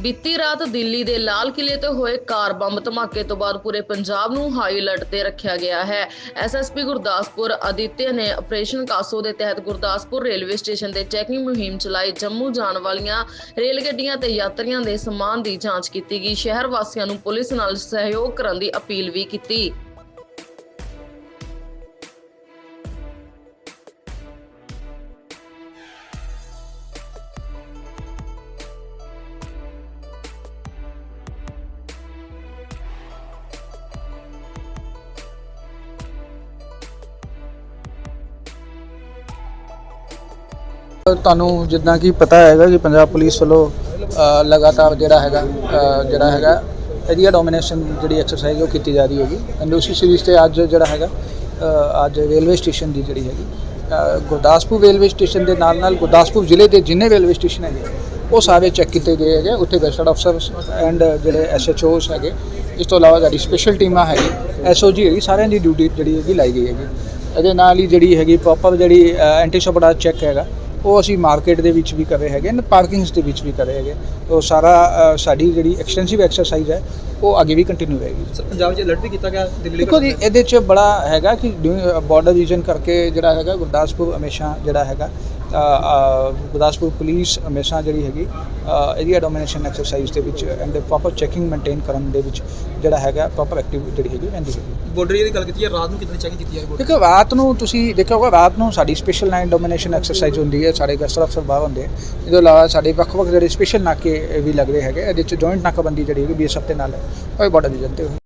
ਬੀਤੀ ਰਾਤ ਦਿੱਲੀ ਦੇ ਲਾਲ ਕਿਲੇ ਤੇ ਹੋਏ ਕਾਰ ਬੰਬ ਧਮਾਕੇ ਤੋਂ ਬਾਅਦ ਪੂਰੇ ਪੰਜਾਬ ਨੂੰ ਹਾਈ ਅਲਰਟ ਤੇ ਰੱਖਿਆ ਗਿਆ ਹੈ। ਐਸਐਸਪੀ ਗੁਰਦਾਸਪੁਰ ਅਦਿੱਤਿਆ ਨੇ ਆਪਰੇਸ਼ਨ ਕਾਸੋ ਦੇ ਤਹਿਤ ਗੁਰਦਾਸਪੁਰ ਰੇਲਵੇ ਸਟੇਸ਼ਨ ਤੇ ਚੈਕਿੰਗ ਮੁਹਿੰਮ ਚਲਾਈ। ਜੰਮੂ ਜਾਣ ਵਾਲੀਆਂ ਰੇਲ ਗੱਡੀਆਂ ਤੇ ਯਾਤਰੀਆਂ ਦੇ ਸਮਾਨ ਦੀ ਜਾਂਚ ਕੀਤੀ ਗਈ। ਸ਼ਹਿਰ ਵਾਸੀਆਂ ਨੂੰ ਪੁਲਿਸ ਨਾਲ ਸਹਿਯੋਗ ਕਰਨ ਦੀ ਅਪੀਲ ਵੀ ਕੀਤੀ। ਤੁਹਾਨੂੰ ਜਿੱਦਾਂ ਕਿ ਪਤਾ ਹੈਗਾ ਕਿ ਪੰਜਾਬ ਪੁਲਿਸ ਵੱਲੋਂ ਲਗਾਤਾਰ ਜਿਹੜਾ ਹੈਗਾ ਜਿਹੜਾ ਹੈਗਾ ਏਰੀਆ ਡੋਮੀਨੇਸ਼ਨ ਜਿਹੜੀ ਐਕਸਰਸਾਈਜ਼ ਉਹ ਕੀਤੀ ਜਾ ਰਹੀ ਹੈਗੀ। ਐਂਡ ਉਸੇ ਸੀਰੀਜ਼ ਤੇ ਅੱਜ ਜਿਹੜਾ ਹੈਗਾ ਅੱਜ ਰੇਲਵੇ ਸਟੇਸ਼ਨ ਦੀ ਜਿਹੜੀ ਹੈਗੀ ਗੁਰਦਾਸਪੁਰ ਰੇਲਵੇ ਸਟੇਸ਼ਨ ਦੇ ਨਾਲ ਨਾਲ ਗੁਰਦਾਸਪੁਰ ਜ਼ਿਲ੍ਹੇ ਦੇ ਜਿੰਨੇ ਰੇਲਵੇ ਸਟੇਸ਼ਨ ਹੈਗੇ, ਉਹ ਸਾਰੇ ਚੈੱਕ ਕੀਤੇ ਗਏ ਹੈਗੇ, ਉੱਥੇ ਗਸਟਡ ਅਫਸਰ ਐਂਡ ਜਿਹੜੇ ਐਸਐਚਓਸ ਹੈਗੇ, ਇਸ ਤੋਂ ਇਲਾਵਾ ਸਾਡੀ ਸਪੈਸ਼ਲ ਟੀਮਾਂ ਹੈਗੀ ਐਸਓਜੀ ਹੈਗੀ, ਸਾਰਿਆਂ ਦੀ ਡਿਊਟੀ ਜਿਹੜੀ ਹੈਗੀ ਲਾਈ ਗਈ ਹੈਗੀ। ਇਹਦੇ ਨਾਲ ਹੀ ਜਿਹੜੀ ਹੈਗੀ ਪ੍ਰੋਪਰ ਜਿਹੜੀ ਐਂਟੀ ਸਪੜਾ ਚੈੱਕ ਹੈਗਾ ਉਹ ਅਸੀਂ ਮਾਰਕੀਟ ਦੇ ਵਿੱਚ ਵੀ ਕਰ ਰਹੇ ਹੈਗੇ ਨੇ ਪਾਰਕਿੰਗਸ ਦੇ ਵਿੱਚ ਵੀ ਕਰ ਰਹੇ ਹੈਗੇ। ਉਹ ਸਾਰਾ ਸਾਡੀ ਜਿਹੜੀ ਐਕਸਟੈਂਸਿਵ ਐਕਸਰਸਾਈਜ਼ ਹੈ ਉਹ ਅੱਗੇ ਵੀ ਕੰਟੀਨਿਊ ਰਹੇਗੀ। ਸਰ ਪੰਜਾਬ 'ਚ ਅਲਰਟ ਵੀ ਕੀਤਾ ਗਿਆ ਦਿੱਲੀ ਦੇਖੋ ਜੀ ਇਹਦੇ 'ਚ ਬੜਾ ਹੈਗਾ ਕਿ ਬਾਰਡਰ ਰੀਜਨ ਕਰਕੇ ਜਿਹੜਾ ਹੈਗਾ ਗੁਰਦਾਸਪੁਰ ਹਮੇਸ਼ਾ ਜਿਹੜਾ ਹੈਗਾ ਗੁਰਦਾਸਪੁਰ ਪੁਲਿਸ ਹਮੇਸ਼ਾ ਜਿਹੜੀ ਹੈਗੀ ਏਰੀਆ ਡੋਮੀਨੇਸ਼ਨ ਐਕਸਰਸਾਈਜ਼ ਦੇ ਵਿੱਚ ਐਂਡ ਪ੍ਰੋਪਰ ਚੈਕਿੰਗ ਮੇਨਟੇਨ ਕਰਨ ਦੇ ਵਿੱਚ ਜਿਹੜਾ ਹੈਗਾ ਪ੍ਰੋਪਰ ਐਕਟਿਵ ਜਿਹੜੀ ਹੈਗੀ ਰਹਿੰਦੀ ਹੈਗੀ ਬਾਰਡਰ ਦੀ ਗੱਲ ਕੀਤੀ ਹੈ ਰਾਤ ਨੂੰ ਕਿੰਨੀ ਚੈਕਿੰਗ ਕੀਤੀ ਹੈ? ਦੇਖੋ ਰਾਤ ਨੂੰ ਤੁਸੀਂ ਦੇਖੋਗੇ ਰਾਤ ਨੂੰ ਸਾਡੀ ਸਪੈਸ਼ਲ ਲਾਈਨ ਡੋਮੀਨੇਸ਼ਨ ਐਕਸਰਸਾਈਜ਼ ਹੁੰਦੀ ਹੈ ਸਾਡੇ ਗਸਟਰ ਅਫਸਰ ਬਾਹਰ ਹੁੰਦੇ ਆ। ਇਹਦੇ ਇਲਾਵਾ ਸਾਡੇ ਵੱਖ-ਵੱਖ ਜਿਹੜੇ ਸਪੈਸ਼ਲ ਨਾਕੇ ਵੀ ਲੱਗਦੇ ਹੈਗੇ ਇਹਦੇ ਵਿੱਚ ਜੁਆਇੰਟ ਨਾਕਾਬੰਦੀ ਜਿਹੜੀ ਹੈਗੀ ਬੀਐਸਐਫ ਦੇ ਨਾਲ ਹੈ ਉਹ ਬਾਰਡਰ ਰੀਜਨ ਤੇ ਹੋਈ